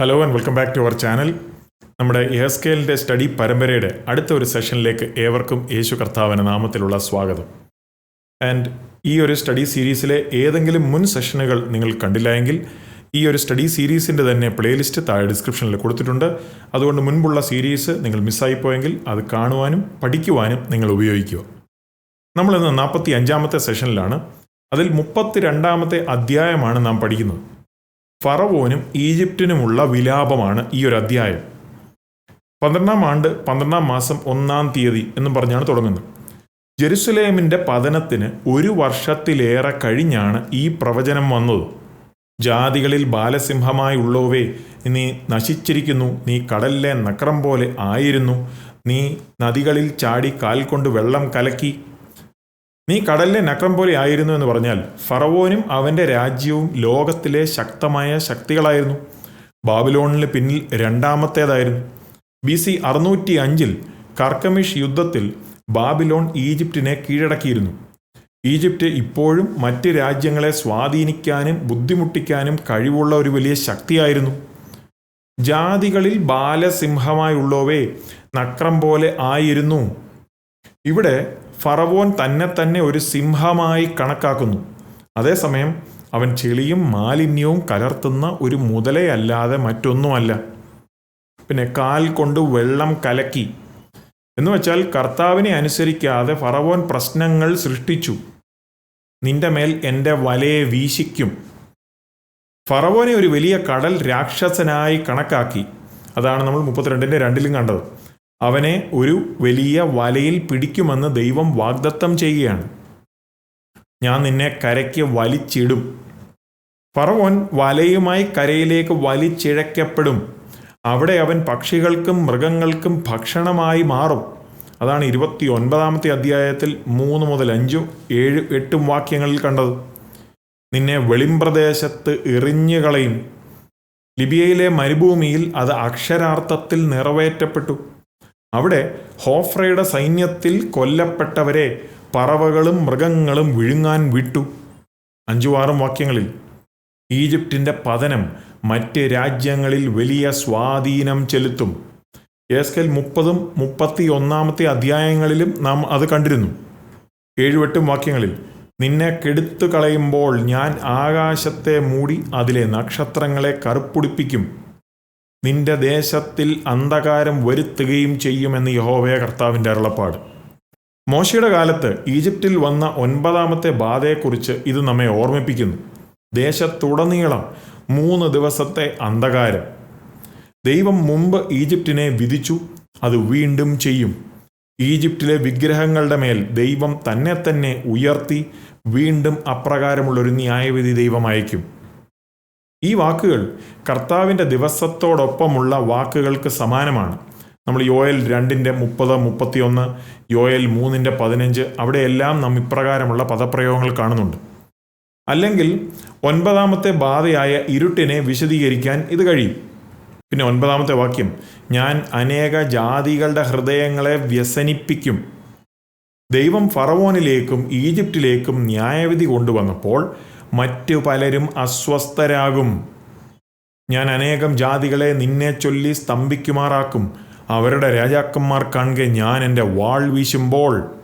Hello and welcome back to our channel നമ്മുടെ എയർസ്കെയിലിന്റെ study പരമ്പരയുടെ അടുത്ത ഒരു സെഷനിലേക്ക് ഏവർക്കും യേശു കർത്താവിന്റെ നാമത്തിലുള്ള സ്വാഗതം. ആൻഡ് ഈ ഒരു സ്റ്റഡി സീരീസിലെ ഏതെങ്കിലും മുൻ സെഷനുകൾ നിങ്ങൾ കണ്ടില്ല എങ്കിൽ ഈ ഒരു സ്റ്റഡി സീരീസിന്റെ തന്നെ പ്ലേലിസ്റ്റ് താഴെ ഡിസ്ക്രിപ്ഷനിൽ കൊടുത്തിട്ടുണ്ട്. അതുകൊണ്ട് മുൻപുള്ള സീരീസ് നിങ്ങൾ മിസ്സായിപ്പോയെങ്കിൽ അത് കാണുവാനും പഠിക്കുവാനും നിങ്ങൾ ഉപയോഗിക്കുക. നമ്മളിന്ന് നാൽപ്പത്തി അഞ്ചാമത്തെ സെഷനിലാണ്. അതിൽ മുപ്പത്തി രണ്ടാമത്തെ അധ്യായമാണ് നാം പഠിക്കുന്നത്. ഫറവോനും ഈജിപ്തിനുമുള്ള വിലാപമാണ് ഈ ഒരു അധ്യായം. പന്ത്രണ്ടാം ആണ്ട് പന്ത്രണ്ടാം മാസം ഒന്നാം തീയതി എന്നും പറഞ്ഞാണ് തുടങ്ങുന്നത്. ജെറുസലേമിന്റെ പതനത്തിന് ഒരു വർഷത്തിലേറെ കഴിഞ്ഞാണ് ഈ പ്രവചനം വന്നത്. ജാതികളിൽ ബാലസിംഹമായി ഉള്ളവേ നീ നശിച്ചിരിക്കുന്നു നീ കടലിലെ നക്രം പോലെ ആയിരുന്നു നീ നദികളിൽ ചാടി കാൽ കൊണ്ട് വെള്ളം കലക്കി നീ കടലിലെ നക്രം പോലെ ആയിരുന്നു എന്ന് പറഞ്ഞാൽ ഫറവോനും അവന്റെ രാജ്യവും ലോകത്തിലെ ശക്തമായ ശക്തികളായിരുന്നു. ബാബിലോണിന് പിന്നിൽ രണ്ടാമത്തേതായിരുന്നു. ബി സി അറുന്നൂറ്റി അഞ്ചിൽ കർക്കമിഷ് യുദ്ധത്തിൽ ബാബിലോൺ ഈജിപ്റ്റിനെ കീഴടക്കിയിരുന്നു. ഈജിപ്റ്റ് ഇപ്പോഴും മറ്റ് രാജ്യങ്ങളെ സ്വാധീനിക്കാനും ബുദ്ധിമുട്ടിക്കാനും കഴിവുള്ള ഒരു വലിയ ശക്തിയായിരുന്നു. ജാതികളിൽ ബാലസിംഹമായുള്ളവേ നക്രം പോലെ ആയിരുന്നു. ഇവിടെ ഫറവോൻ തന്നെ തന്നെ ഒരു സിംഹമായി കണക്കാക്കുന്നു. അതേസമയം അവൻ ചെളിയും മാലിന്യവും കലർത്തുന്ന ഒരു മുതലയല്ലാതെ മറ്റൊന്നുമല്ല. പിന്നെ കാൽ കൊണ്ട് വെള്ളം കലക്കി. എന്ന് വെച്ചാൽ കർത്താവിനെ അനുസരിക്കാതെ ഫറവോൻ പ്രശ്നങ്ങൾ സൃഷ്ടിച്ചു. നിന്റെ മേൽ എന്റെ വലയെ വീശിക്കും. ഫറവോനെ ഒരു വലിയ കടൽ രാക്ഷസനായി കണക്കാക്കി. അതാണ് നമ്മൾ മുപ്പത്തിരണ്ടിന്റെ രണ്ടിലും കണ്ടത്. അവനെ ഒരു വലിയ വലയിൽ പിടിക്കുമെന്ന് ദൈവം വാഗ്ദത്തം ചെയ്യുകയാണ്. ഞാൻ നിന്നെ കരയ്ക്ക് വലിച്ചിടും. ഫറവോൻ വലയുമായി കരയിലേക്ക് വലിച്ചിഴക്കപ്പെടും. അവിടെ അവൻ പക്ഷികൾക്കും മൃഗങ്ങൾക്കും ഭക്ഷണമായി മാറും. അതാണ് ഇരുപത്തി ഒൻപതാമത്തെ അധ്യായത്തിൽ മൂന്ന് മുതൽ അഞ്ചു ഏഴ് എട്ടും വാക്യങ്ങളിൽ കണ്ടത്. നിന്നെ വെളിമ്പ്രദേശത്ത് എറിഞ്ഞു കളയും ലിബിയയിലെ മരുഭൂമിയിൽ അത് അക്ഷരാർത്ഥത്തിൽ നിറവേറ്റപ്പെട്ടു. അവിടെ ഹോഫ്രയുടെ സൈന്യത്തിൽ കൊല്ലപ്പെട്ടവരെ പറവകളും മൃഗങ്ങളും വിഴുങ്ങാൻ വിട്ടു. അഞ്ചു ആറും വാക്യങ്ങളിൽ ഈജിപ്തിന്റെ പതനം മറ്റ് രാജ്യങ്ങളിൽ വലിയ സ്വാധീനം ചെലുത്തും. എസ്കൽ മുപ്പതും മുപ്പത്തി ഒന്നാമത്തെ അധ്യായങ്ങളിലും നാം അത് കണ്ടിരുന്നു. ഏഴുവെട്ടും വാക്യങ്ങളിൽ നിന്നെ കെടുത്തു കളയുമ്പോൾ ഞാൻ ആകാശത്തെ മൂടി അതിലെ നക്ഷത്രങ്ങളെ കറുപ്പുടിപ്പിക്കും. നിന്റെ ദേശത്തിൽ അന്ധകാരം വരുത്തുകയും ചെയ്യുമെന്ന് യഹോവയ കർത്താവിന്റെ അരുളപ്പാട്. മോശയുടെ കാലത്ത് ഈജിപ്തിൽ വന്ന ഒൻപതാമത്തെ ബാധയെക്കുറിച്ച് ഇത് നമ്മെ ഓർമ്മിപ്പിക്കുന്നു. ദേശത്തുടനീളം മൂന്ന് ദിവസത്തെ അന്ധകാരം. ദൈവം മുമ്പ് ഈജിപ്തിനെ വിധിച്ചു അത് വീണ്ടും ചെയ്യും. ഈജിപ്തിലെ വിഗ്രഹങ്ങളുടെ മേൽ ദൈവം തന്നെ തന്നെ ഉയർത്തി വീണ്ടും അപ്രകാരമുള്ളൊരു ന്യായവിധി ദൈവം അയക്കും ഈ വാക്കുകൾ കർത്താവിന്റെ ദിവസത്തോടൊപ്പമുള്ള വാക്കുകൾക്ക് സമാനമാണ്. നമ്മൾ യോയൽ രണ്ടിന്റെ മുപ്പത് മുപ്പത്തിയൊന്ന് യോയൽ മൂന്നിന്റെ പതിനഞ്ച് അവിടെയെല്ലാം നാം ഇപ്രകാരമുള്ള പദപ്രയോഗങ്ങൾ കാണുന്നുണ്ട്. അല്ലെങ്കിൽ ഒൻപതാമത്തെ ബാധയായ ഇരുട്ടിനെ വിശദീകരിക്കാൻ ഇത് കഴിയും. പിന്നെ ഒൻപതാമത്തെ വാക്യം ഞാൻ അനേക ജാതികളുടെ ഹൃദയങ്ങളെ വ്യസനിപ്പിക്കും. ദൈവം ഫറവോനിലേക്കും ഈജിപ്തിലേക്കും ന്യായവിധി കൊണ്ടുവന്നപ്പോൾ മറ്റു പലരും അസ്വസ്ഥരാകും. ഞാൻ അനേകം ജാതികളെ നിന്നെ ചൊല്ലി സ്തംഭിക്കുമാറാക്കും. അവരുടെ രാജാക്കന്മാർ കാണുക ഞാൻ എന്റെ വാൾ വീശുമ്പോൾ.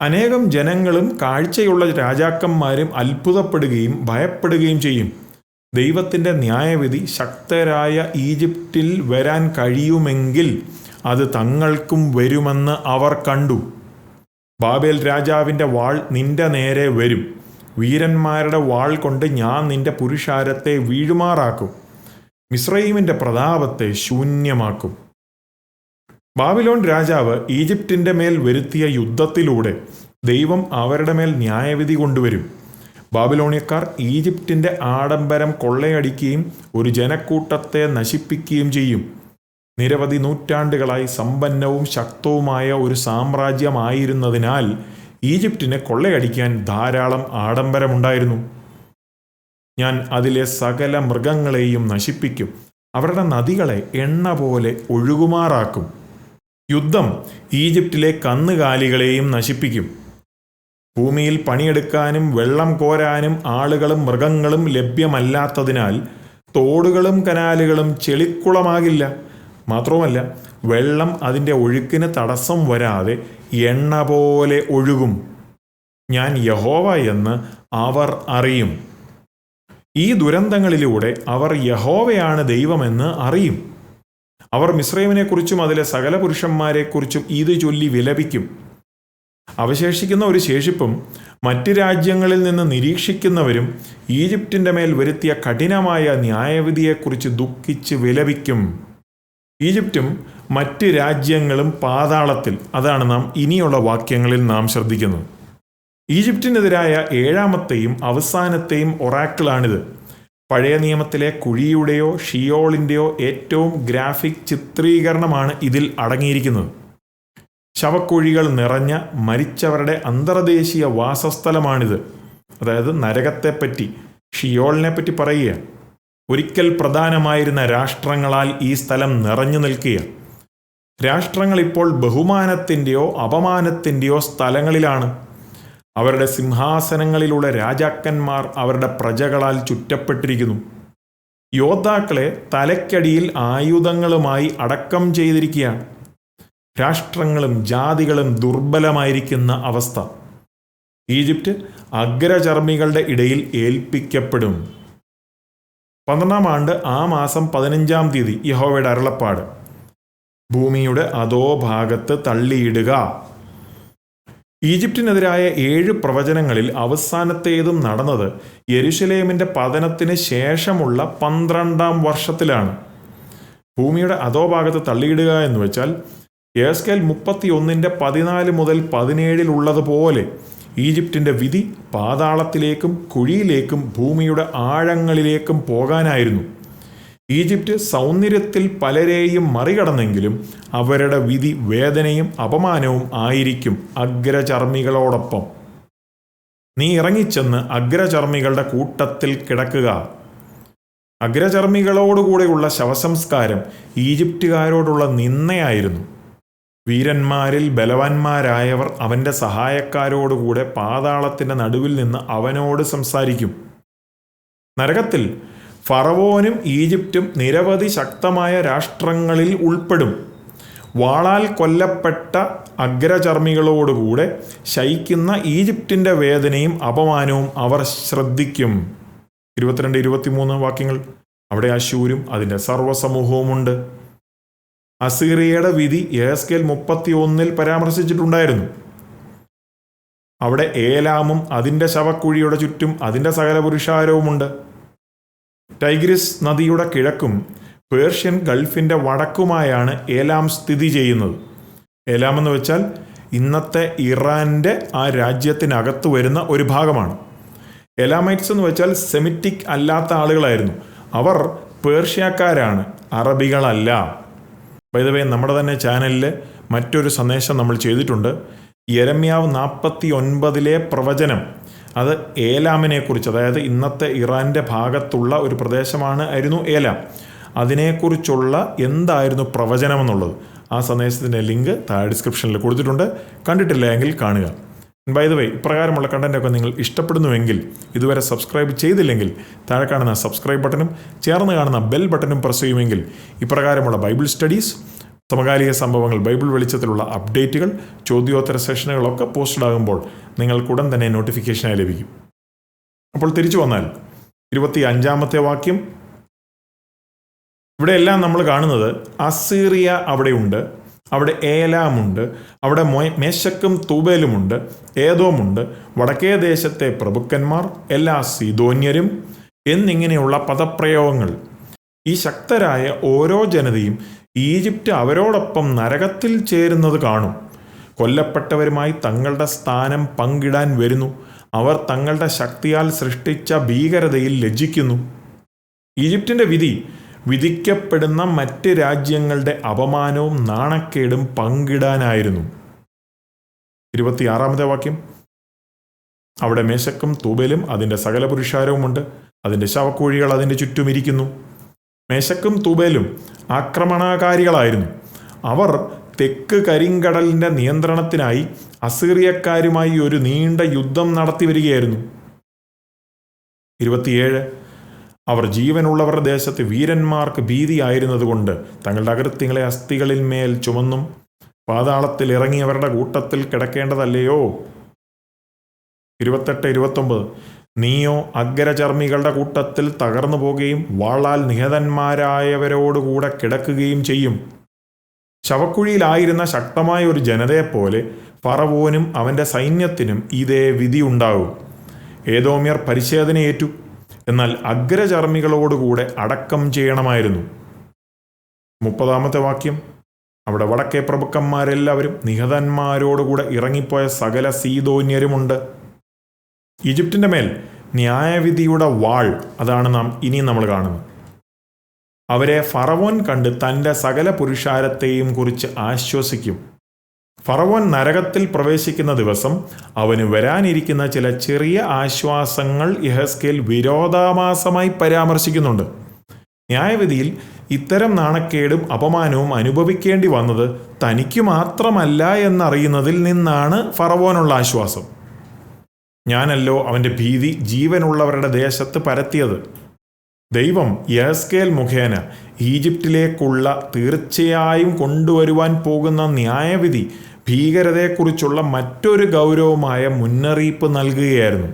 അനേകം ജനങ്ങളും കാഴ്ചയുള്ള രാജാക്കന്മാരും അത്ഭുതപ്പെടുകയും ഭയപ്പെടുകയും ചെയ്യും. ദൈവത്തിന്റെ ന്യായവിധി ശക്തരായ ഈജിപ്തിൽ വരാൻ കഴിയുമെങ്കിൽ അത് തങ്ങൾക്കും വരുമെന്ന് അവർ കണ്ടു. ബാബേൽ രാജാവിന്റെ വാൾ നിന്റെ നേരെ വരും. വീരന്മാരുടെ വാൾ കൊണ്ട് ഞാൻ നിന്റെ പുരുഷാരത്തെ വീഴുമാറാക്കും. മിസ്രൈമിന്റെ പ്രതാപത്തെ ശൂന്യമാക്കും. ബാബിലോൺ രാജാവ് ഈജിപ്തിന്റെ മേൽ വരുത്തിയ യുദ്ധത്തിലൂടെ ദൈവം അവരുടെ മേൽ ന്യായവിധി കൊണ്ടുവരും. ബാബിലോണിയക്കാർ ഈജിപ്തിന്റെ ആഡംബരം കൊള്ളയടിക്കുകയും ഒരു ജനക്കൂട്ടത്തെ നശിപ്പിക്കുകയും ചെയ്യും. നിരവധി നൂറ്റാണ്ടുകളായി സമ്പന്നവും ശക്തവുമായ ഒരു സാമ്രാജ്യമായിരുന്നതിനാൽ ഈജിപ്തിനെ കൊള്ളയടിക്കാൻ ധാരാളം ആഡംബരമുണ്ടായിരുന്നു. ഞാൻ അതിലെ സകല മൃഗങ്ങളെയും നശിപ്പിക്കും. അവരുടെ നദികളെ എണ്ണ പോലെ ഒഴുകുമാറാക്കും. യുദ്ധം ഈജിപ്തിലെ കന്നുകാലികളെയും നശിപ്പിക്കും. ഭൂമിയിൽ പണിയെടുക്കാനും വെള്ളം കോരാനും ആളുകളും മൃഗങ്ങളും ലഭ്യമല്ലാത്തതിനാൽ തോടുകളും കനാലുകളും ചെളിക്കുളമാകില്ല. മാത്രവുമല്ല വെള്ളം അതിന്റെ ഒഴുക്കിന് തടസ്സം വരാതെ എണ്ണ പോലെ ഒഴുകും. ഞാൻ യഹോവ എന്ന് അവർ അറിയും. ഈ ദുരന്തങ്ങളിലൂടെ അവർ യഹോവയാണ് ദൈവമെന്ന് അറിയും. അവർ മിശ്രൈമിനെക്കുറിച്ചും അതിലെ സകല പുരുഷന്മാരെക്കുറിച്ചും ഇത് ചൊല്ലി വിലപിക്കും. അവശേഷിക്കുന്ന ഒരു ശേഷിപ്പും മറ്റ് രാജ്യങ്ങളിൽ നിന്ന് നിരീക്ഷിക്കുന്നവരും ഈജിപ്തിന്റെ മേൽ വരുത്തിയ കഠിനമായ ന്യായവിധിയെക്കുറിച്ച് ദുഃഖിച്ച് വിലപിക്കും. ഈജിപ്തും മറ്റ് രാജ്യങ്ങളും പാതാളത്തിൽ അതാണ് നാം ഇനിയുള്ള വാക്യങ്ങളിൽ നാം ശ്രദ്ധിക്കുന്നത്. ഈജിപ്തിനെതിരായ ഏഴാമത്തെയും അവസാനത്തെയും ഒറാക്കിളാണിത്. പഴയ നിയമത്തിലെ കുഴിയുടെയോ ഷിയോളിന്റെയോ ഏറ്റവും ഗ്രാഫിക് ചിത്രീകരണമാണ് ഇതിൽ അടങ്ങിയിരിക്കുന്നത്. ശവക്കുഴികൾ നിറഞ്ഞ മരിച്ചവരുടെ അന്തർദേശീയ വാസസ്ഥലമാണിത്. അതായത് നരകത്തെപ്പറ്റി ഷിയോളിനെ പറ്റി പറയുക ഒരിക്കൽ പ്രധാനമായിരുന്ന രാഷ്ട്രങ്ങളാൽ ഈ സ്ഥലം നിറഞ്ഞു നിൽക്കുക രാഷ്ട്രങ്ങൾ ഇപ്പോൾ ബഹുമാനത്തിന്റെയോ അപമാനത്തിന്റെയോ സ്ഥലങ്ങളിലാണ്. അവരുടെ സിംഹാസനങ്ങളിലുള്ള രാജാക്കന്മാർ അവരുടെ പ്രജകളാൽ ചുറ്റപ്പെട്ടിരിക്കുന്നു. യോദ്ധാക്കളെ തലയ്ക്കടിയിൽ ആയുധങ്ങളുമായി അടക്കം ചെയ്തിരിക്കുകയാണ്. രാഷ്ട്രങ്ങളും ജാതികളും ദുർബലമായിരിക്കുന്ന അവസ്ഥ. ഈജിപ്റ്റ് അഗ്രചർമ്മികളുടെ ഇടയിൽ ഏൽപ്പിക്കപ്പെടും. പന്ത്രണ്ടാം ആണ്ട് ആ മാസം പതിനഞ്ചാം തീയതി യഹോവയുടെ അരുളപ്പാട്. ഭൂമിയുടെ അതോ ഭാഗത്ത് തള്ളിയിടുക. ഈജിപ്തിനെതിരായ ഏഴ് പ്രവചനങ്ങളിൽ അവസാനത്തേതും നടന്നത് യെരുഷലേമിന്റെ പതനത്തിന് ശേഷമുള്ള പന്ത്രണ്ടാം വർഷത്തിലാണ്. ഭൂമിയുടെ അതോ ഭാഗത്ത് തള്ളിയിടുക എന്ന് വെച്ചാൽ ഏസ്കേൽ മുപ്പത്തി ഒന്നിന്റെ പതിനാല് മുതൽ പതിനേഴിലുള്ളതുപോലെ ഈജിപ്തിന്റെ വിധി പാതാളത്തിലേക്കും കുഴിയിലേക്കും ഭൂമിയുടെ ആഴങ്ങളിലേക്കും പോകാനായിരുന്നു. ഈജിപ്റ്റ് സൗന്ദര്യത്തിൽ പലരെയും മറികടന്നെങ്കിലും അവരുടെ വിധി വേദനയും അപമാനവും ആയിരിക്കും അഗ്രചർമ്മികളോടൊപ്പം. നീ ഇറങ്ങിച്ചെന്ന് അഗ്രചർമ്മികളുടെ കൂട്ടത്തിൽ കിടക്കുക. അഗ്രചർമ്മികളോടുകൂടെയുള്ള ശവസംസ്കാരം ഈജിപ്റ്റുകാരോടുള്ള നിന്നയായിരുന്നു വീരന്മാരിൽ ബലവാന്മാരായവർ അവന്റെ സഹായക്കാരോടുകൂടെ പാതാളത്തിന്റെ നടുവിൽ നിന്ന് അവനോട് സംസാരിക്കും. നരകത്തിൽ ഫറവോനും ഈജിപ്തും നിരവധി ശക്തമായ രാഷ്ട്രങ്ങളിൽ ഉൾപ്പെടും. വാളാൽ കൊല്ലപ്പെട്ട അഗ്രചർമ്മികളോടുകൂടെ ശയിക്കുന്ന ഈജിപ്തിന്റെ വേദനയും അപമാനവും അവർ ശ്രദ്ധിക്കും. ഇരുപത്തിരണ്ട് ഇരുപത്തിമൂന്ന് വാക്യങ്ങൾ. അവിടെ അശൂരും അതിന്റെ സർവസമൂഹവുമുണ്ട്. അസീറിയയുടെ വിധി ഏസ്കേൽ മുപ്പത്തി ഒന്നിൽ പരാമർശിച്ചിട്ടുണ്ടായിരുന്നു. അവിടെ ഏലാമും അതിന്റെ ശവക്കുഴിയുടെ ചുറ്റും അതിന്റെ സകല പുരുഷാരവുമുണ്ട് ടൈഗ്രിസ് നദിയുടെ കിഴക്കും പേർഷ്യൻ ഗൾഫിന്റെ വടക്കുമായാണ് ഏലാം സ്ഥിതി ചെയ്യുന്നത്. ഏലാം എന്ന് വെച്ചാൽ ഇന്നത്തെ ഇറാന്റെ ആ രാജ്യത്തിനകത്ത് വരുന്ന ഒരു ഭാഗമാണ്. എലാമൈറ്റ്സ് എന്ന് വെച്ചാൽ സെമിറ്റിക് അല്ലാത്ത ആളുകളായിരുന്നു. അവർ പേർഷ്യക്കാരാണ് അറബികളല്ല. വൈദവേ നമ്മുടെ തന്നെ ചാനലിൽ മറ്റൊരു സന്ദേശം നമ്മൾ ചെയ്തിട്ടുണ്ട്. യരമ്യാവ് നാൽപ്പത്തി ഒൻപതിലെ പ്രവചനം. അത് ഏലാമിനെ കുറിച്ച് അതായത് ഇന്നത്തെ ഇറാന്റെ ഭാഗത്തുള്ള ഒരു പ്രദേശമാണ് ആയിരുന്നു ഏലാം. അതിനെക്കുറിച്ചുള്ള എന്തായിരുന്നു പ്രവചനം എന്നുള്ളത് ആ സന്ദേശത്തിന്റെ ലിങ്ക് താഴെ ഡിസ്ക്രിപ്ഷനിൽ കൊടുത്തിട്ടുണ്ട്. കണ്ടിട്ടില്ല എങ്കിൽ കാണുക. ബൈ ദ വേ ഇപ്രകാരമുള്ള കണ്ടന്റൊക്കെ നിങ്ങൾ ഇഷ്ടപ്പെടുന്നുവെങ്കിൽ ഇതുവരെ സബ്സ്ക്രൈബ് ചെയ്തില്ലെങ്കിൽ താഴെ കാണുന്ന സബ്സ്ക്രൈബ് ബട്ടണും ചേർന്ന് കാണുന്ന ബെൽ ബട്ടണും പ്രസ് ചെയ്യുമെങ്കിൽ ഇപ്രകാരമുള്ള ബൈബിൾ സ്റ്റഡീസ് സമകാലിക സംഭവങ്ങൾ ബൈബിൾ വെളിച്ചത്തിലുള്ള അപ്ഡേറ്റുകൾ ചോദ്യോത്തര സെഷനുകളൊക്കെ പോസ്റ്റഡ് ആകുമ്പോൾ നിങ്ങൾക്കുടൻ തന്നെ നോട്ടിഫിക്കേഷനായി ലഭിക്കും. അപ്പോൾ തിരിച്ചു വന്നാൽ ഇരുപത്തി അഞ്ചാമത്തെ വാക്യം. ഇവിടെയെല്ലാം നമ്മൾ കാണുന്നത് അസീറിയ അവിടെയുണ്ട് അവിടെ ഏലാമുണ്ട് അവിടെ മേശക്കും തൂബേലുമുണ്ട് ഏതോമുണ്ട് വടക്കേ ദേശത്തെ പ്രഭുക്കന്മാർ എല്ലാ സീതോന്യരും എന്നിങ്ങനെയുള്ള പദപ്രയോഗങ്ങൾ. ഈ ശക്തരായ ഓരോ ജനതയും ഈജിപ്റ്റ് അവരോടൊപ്പം നരകത്തിൽ ചേരുന്നത് കാണും. കൊല്ലപ്പെട്ടവരുമായി തങ്ങളുടെ സ്ഥാനം പങ്കിടാൻ വരുന്നു. അവർ തങ്ങളുടെ ശക്തിയാൽ സൃഷ്ടിച്ച ഭീകരതയിൽ ലജ്ജിക്കുന്നു. ഈജിപ്തിന്റെ വിധി വിധിക്കപ്പെടുന്ന മറ്റ് രാജ്യങ്ങളുടെ അപമാനവും നാണക്കേടും പങ്കിടാനായിരുന്നു. ഇരുപത്തിയാറാമത്തെ വാക്യം. അവിടെ മേശക്കും തൂബലും അതിന്റെ സകല പുരുഷാരവുമുണ്ട്. അതിന്റെ ശവക്കോഴികൾ അതിന്റെ ചുറ്റും ഇരിക്കുന്നു. മേശക്കും തൂബേലും ആക്രമണകാരികളായിരുന്നു. അവർ തെക്ക് കരിങ്കടലിന്റെ നിയന്ത്രണത്തിനായി അസീറിയക്കാരുമായി ഒരു നീണ്ട യുദ്ധം നടത്തി വരികയായിരുന്നു. ഇരുപത്തിയേഴ്. അവർ ജീവനുള്ളവരുടെ ദേശത്ത് വീരന്മാർക്ക് ഭീതിയായിരുന്നതുകൊണ്ട് തങ്ങളുടെ അകൃത്യങ്ങളെ അസ്ഥികളിൽ മേൽ ചുമന്നും പാതാളത്തിൽ ഇറങ്ങിയവരുടെ കൂട്ടത്തിൽ കിടക്കേണ്ടതല്ലയോ? ഇരുപത്തെട്ട് ഇരുപത്തൊമ്പത്. നീയോ അഗ്രചർമ്മികളുടെ കൂട്ടത്തിൽ തകർന്നു പോകുകയും വാളാൽ നിഹതന്മാരായവരോടുകൂടെ കിടക്കുകയും ചെയ്യും. ശവക്കുഴിയിലായിരുന്ന ശക്തമായ ഒരു ജനതയെപ്പോലെ ഫറവോനും അവന്റെ സൈന്യത്തിനും ഇതേ വിധി ഉണ്ടാകും ഏതോമ്യർ പരിശോധനയേറ്റു. എന്നാൽ അഗ്രചർമ്മികളോടുകൂടെ അടക്കം ചെയ്യണമായിരുന്നു. മുപ്പതാമത്തെ വാക്യം. അവിടെ വടക്കേ പ്രഭുക്കന്മാരെല്ലാവരും നിഹതന്മാരോടുകൂടെ ഇറങ്ങിപ്പോയ സകല സീതോന്യരുമുണ്ട് ഈജിപ്തിന്റെ മേൽ ന്യായവിധിയുടെ വാൾ അതാണ് നാം ഇനിയും നമ്മൾ കാണുന്നത്. അവരെ ഫറവോൻ കണ്ട് തന്റെ സകല പുരുഷാരത്തെയും കുറിച്ച് ആശ്വസിക്കും. ഫറവോൻ നരകത്തിൽ പ്രവേശിക്കുന്ന ദിവസം അവന് വരാനിരിക്കുന്ന ചില ചെറിയ ആശ്വാസങ്ങൾ ഇഹസ്കേൽ വിരോധാഭാസമായി പരാമർശിക്കുന്നുണ്ട്. ന്യായവിധിയിൽ ഇത്തരം നാണക്കേടും അപമാനവും അനുഭവിക്കേണ്ടി വന്നത് തനിക്ക് മാത്രമല്ല എന്നറിയുന്നതിൽ നിന്നാണ് ഫറവോനുള്ള ആശ്വാസം. ഞാനല്ലോ അവന്റെ ഭീതി ജീവനുള്ളവരുടെ ദേശത്ത് പരത്തിയത്. ദൈവം യഹസ്കേൽ മുഖേന ഈജിപ്തിലേക്കുള്ള തീർച്ചയായും കൊണ്ടുവരുവാൻ പോകുന്ന ന്യായവിധി ഭീകരതയെക്കുറിച്ചുള്ള മറ്റൊരു ഗൗരവമായ മുന്നറിയിപ്പ് നൽകുകയായിരുന്നു.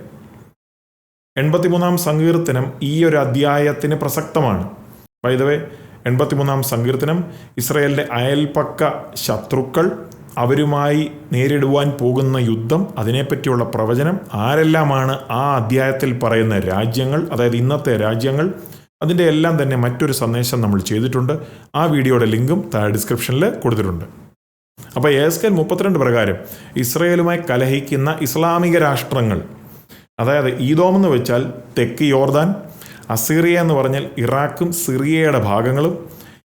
എൺപത്തിമൂന്നാം സങ്കീർത്തനം ഈ ഒരു അധ്യായത്തിന് പ്രസക്തമാണ്. വൈദവേ എൺപത്തിമൂന്നാം സങ്കീർത്തനം ഇസ്രയേലിന്റെ അയൽപക്ക ശത്രുക്കൾ അവരുമായി നേരിടുവാൻ പോകുന്ന യുദ്ധം അതിനെപ്പറ്റിയുള്ള പ്രവചനം ആരെല്ലാമാണ് ആ അധ്യായത്തിൽ പറയുന്ന രാജ്യങ്ങൾ അതായത് ഇന്നത്തെ രാജ്യങ്ങൾ അതിന്റെ എല്ലാം തന്നെ മറ്റൊരു സന്ദേശം നമ്മൾ ചെയ്തിട്ടുണ്ട്. ആ വീഡിയോയുടെ ലിങ്കും താഴെ ഡിസ്ക്രിപ്ഷനിൽ കൊടുത്തിട്ടുണ്ട്. അപ്പോൾ എസ്കൽ മുപ്പത്തിരണ്ട് പ്രകാരം ഇസ്രയേലുമായി കലഹിക്കുന്ന ഇസ്ലാമിക രാഷ്ട്രങ്ങൾ അതായത് ഈദോമെന്ന് വെച്ചാൽ തെക്ക് യോർദാൻ അസീറിയ എന്ന് പറഞ്ഞാൽ ഇറാഖും സിറിയയുടെ ഭാഗങ്ങളും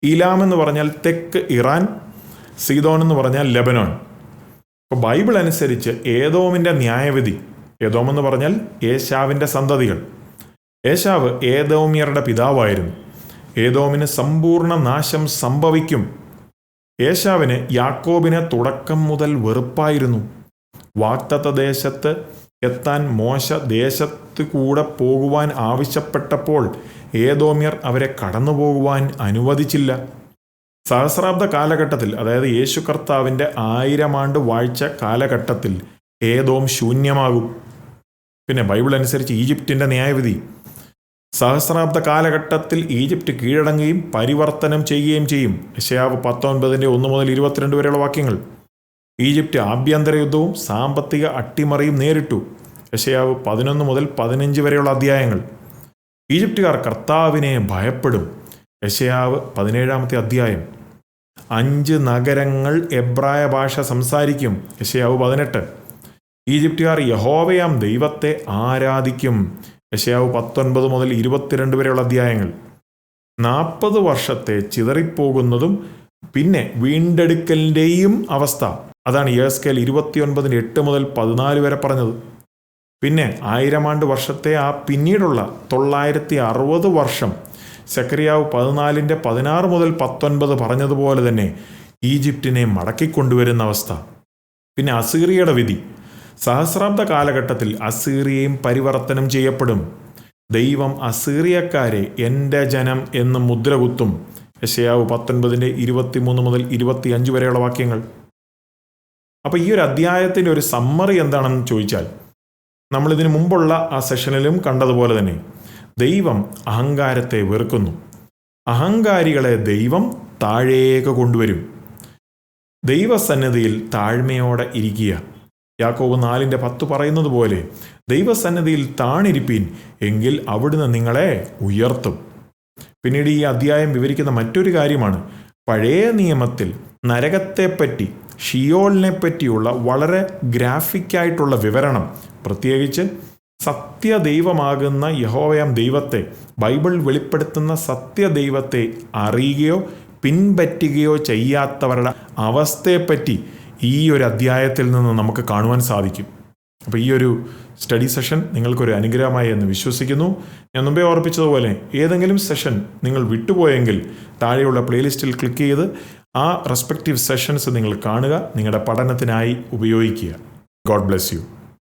ഇലാം എന്ന് പറഞ്ഞാൽ തെക്ക് ഇറാൻ സീതോൻ എന്ന് പറഞ്ഞാൽ ലെബനോൻ. അപ്പോൾ ബൈബിൾ അനുസരിച്ച് ഏതോമിന്റെ ന്യായവിധി ഏതോം എന്ന് പറഞ്ഞാൽ ഏശാവിന്റെ സന്തതികൾ. ഏശാവ് ഏതോമ്യരുടെ പിതാവായിരുന്നു. ഏതോമിന് സമ്പൂർണ നാശം സംഭവിക്കും. ഏശാവിന് യാക്കോബിനെ തുടക്കം മുതൽ വെറുപ്പായിരുന്നു. വാക്തത്ത ദേശത്ത് എത്താൻ മോശ ദേശത്ത് കൂടെ പോകുവാൻ ആവശ്യപ്പെട്ടപ്പോൾ ഏതോമ്യർ അവരെ കടന്നു പോകുവാൻ അനുവദിച്ചില്ല. സഹസ്രാബ്ദ കാലഘട്ടത്തിൽ അതായത് യേശു കർത്താവിന്റെ ആയിരം ആണ്ട് വാഴ്ച കാലഘട്ടത്തിൽ ഏതോം ശൂന്യമാകും. പിന്നെ ബൈബിൾ അനുസരിച്ച് ഈജിപ്തിന്റെ ന്യായവിധി. സഹസ്രാബ്ദ കാലഘട്ടത്തിൽ ഈജിപ്റ്റ് കീഴടങ്ങുകയും പരിവർത്തനം ചെയ്യുകയും ചെയ്യും. ഷയാവ് പത്തൊൻപതിന്റെ ഒന്ന് മുതൽ ഇരുപത്തിരണ്ട് വരെയുള്ള വാക്യങ്ങൾ. ഈജിപ്റ്റ് ആഭ്യന്തര യുദ്ധവും സാമ്പത്തിക അട്ടിമറിയും നേരിട്ടു. യശയാവ് പതിനൊന്ന് മുതൽ പതിനഞ്ച് വരെയുള്ള അധ്യായങ്ങൾ. ഈജിപ്തുകാർ കർത്താവിനെ ഭയപ്പെടും. യശയാവ് പതിനേഴാമത്തെ അധ്യായം. അഞ്ച് നഗരങ്ങൾ എബ്രായ ഭാഷ സംസാരിക്കും. യശയാവ് പതിനെട്ട്. ഈജിപ്തുകാർ യഹോവയാം ദൈവത്തെ ആരാധിക്കും. യശയാവ് പത്തൊൻപത് മുതൽ ഇരുപത്തിരണ്ട് വരെയുള്ള അധ്യായങ്ങൾ. നാൽപ്പത് വർഷത്തെ ചിതറിപ്പോകുന്നതും പിന്നെ വീണ്ടെടുക്കലിന്റെയും അവസ്ഥ. അതാണ് യേസ്കേൽ ഇരുപത്തിയൊൻപതിന് എട്ട് മുതൽ പതിനാല് വരെ പറഞ്ഞത്. പിന്നെ ആയിരം ആണ്ട് വർഷത്തെ ആ പിന്നീടുള്ള തൊള്ളായിരത്തി അറുപത് വർഷം സെക്രിയാവ് പതിനാലിന്റെ പതിനാറ് മുതൽ പത്തൊൻപത് പറഞ്ഞതുപോലെ തന്നെ ഈജിപ്തിനെ മടക്കിക്കൊണ്ടുവരുന്ന അവസ്ഥ. പിന്നെ അസീറിയയുടെ വിധി. സഹസ്രാബ്ദ കാലഘട്ടത്തിൽ അസീറിയയും പരിവർത്തനം ചെയ്യപ്പെടും. ദൈവം അസീറിയക്കാരെ എന്റെ ജനം എന്ന് മുദ്രകുത്തും യശയാവ് പത്തൊൻപതിന്റെ ഇരുപത്തിമൂന്ന് മുതൽ ഇരുപത്തിയഞ്ച് വരെയുള്ള വാക്യങ്ങൾ. അപ്പോൾ ഈ ഒരു അധ്യായത്തിന്റെ ഒരു സമ്മറി എന്താണെന്ന് ചോദിച്ചാൽ നമ്മളിതിനു മുമ്പുള്ള ആ സെഷനിലും കണ്ടതുപോലെ തന്നെ ദൈവം അഹങ്കാരത്തെ വെറുക്കുന്നു. അഹങ്കാരികളെ ദൈവം താഴേക്ക് കൊണ്ടുവരും. ദൈവസന്നിധിയിൽ താഴ്മയോടെ ഇരിക്കുക. യാക്കോവ് നാലിന്റെ പത്ത് പറയുന്നത് പോലെ ദൈവസന്നിധിയിൽ താണിരിപ്പീൻ എങ്കിൽ അവിടുന്ന് നിങ്ങളെ ഉയർത്തും. പിന്നീട് ഈ അധ്യായം വിവരിക്കുന്ന മറ്റൊരു കാര്യമാണ് പഴയ നിയമത്തിൽ നരകത്തെപ്പറ്റി ഷിയോളിനെ പറ്റിയുള്ള വളരെ ഗ്രാഫിക്കായിട്ടുള്ള വിവരണം പ്രത്യേകിച്ച് സത്യദൈവമാകുന്ന യഹോവയാം ദൈവത്തെ. ബൈബിൾ വെളിപ്പെടുത്തുന്ന സത്യദൈവത്തെ അറിയുകയോ പിൻപറ്റുകയോ ചെയ്യാത്തവരുടെ അവസ്ഥയെപ്പറ്റി ഈ ഒരു അധ്യായത്തിൽ നിന്ന് നമുക്ക് കാണുവാൻ സാധിക്കും. അപ്പോൾ ഈ ഒരു സ്റ്റഡി സെഷൻ നിങ്ങൾക്കൊരു അനുഗ്രഹമായി എന്ന് വിശ്വസിക്കുന്നു. ഞാൻ മുമ്പേ ഓർപ്പിച്ചതുപോലെ ഏതെങ്കിലും സെഷൻ നിങ്ങൾ വിട്ടുപോയെങ്കിൽ താഴെയുള്ള പ്ലേലിസ്റ്റിൽ ക്ലിക്ക് ചെയ്ത് ആ റെസ്പെക്റ്റീവ് സെഷൻസ് നിങ്ങൾ കാണുക നിങ്ങളുടെ പഠനത്തിനായി ഉപയോഗിക്കുക. God bless you.